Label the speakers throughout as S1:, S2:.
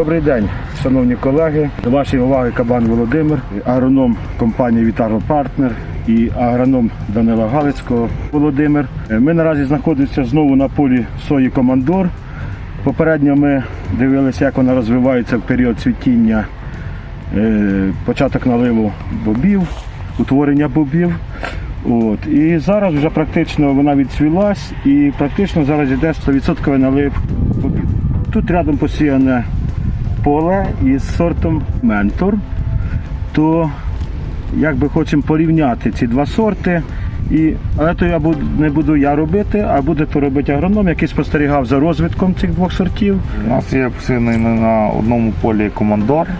S1: Добрий день, шановні колеги. До вашої уваги Кабан Володимир, агроном компанії Вітаро Партнер і агроном Данила Галицького Володимир. Ми наразі знаходимося знову на полі сої Командор. Попередньо ми дивилися, як вона розвивається в період цвітіння, е, початок наливу бобів, утворення бобів. От. І зараз вже практично вона відцвілась і практично зараз йде 100% налив бобів. Тут рядом посіяне поле із сортом Ментор. То якби хочемо порівняти ці два сорти. І, але то я буду, не буду я робити, а буде то робити агроном, який спостерігав за розвитком цих двох сортів.
S2: У нас є посіяний на одному полі командор, е,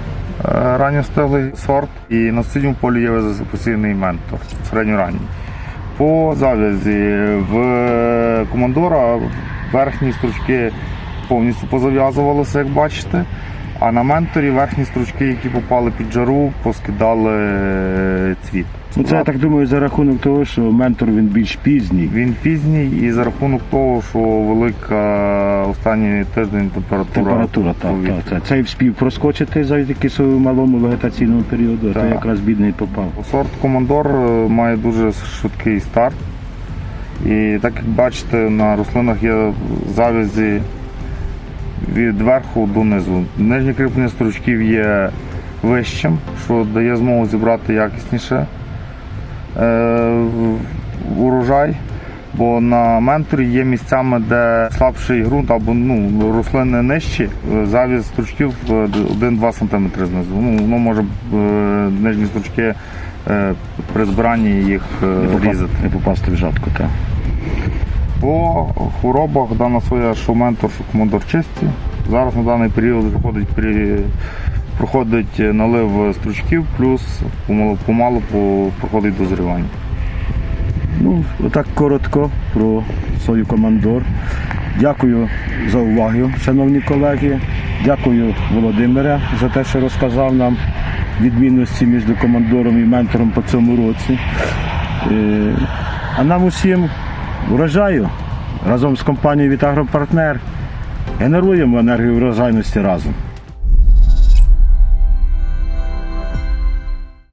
S2: ранньостиглий сорт, і на сусідньому полі є посіяний ментор, середньоранній. По зав'язі в командора верхні стручки повністю позав'язувалися, як бачите. А на менторі верхні стручки, які попали під жару, поскидали е, цвіт.
S1: Ну, Це я так думаю за рахунок того, що ментор він більш пізній.
S2: Він пізній і за рахунок того, що велика останній тиждень температура.
S1: Температура, так, так, так. Цей вспів проскочити завдяки своєму малому вегетаційному періоду, а то якраз бідний попав.
S2: Сорт Командор е, має дуже швидкий старт. І так як бачите, на рослинах є завязі від верху до низу. Нижнє кріплення стручків є вищим, що дає змогу зібрати якісніше е, урожай. Бо на менторі є місцями, де слабший ґрунт або ну, рослини нижчі, е, завіз стручків е, 1-2 см знизу. Ну, воно може е, нижні стручки е, при збиранні їх е, різати.
S1: не попасти в жатку. Так.
S2: По хворобах дана соя, що ментор, що командор чисті. Зараз на даний період проходить, проходить налив стручків, плюс помалу проходить дозрівання.
S1: Ну, отак коротко про свою командор. Дякую за увагу, шановні колеги. Дякую Володимире за те, що розказав нам відмінності між командором і ментором по цьому році. Е, А нам усім врожаю разом з компанією Вітагропартнер генеруємо енергію врожайності разом.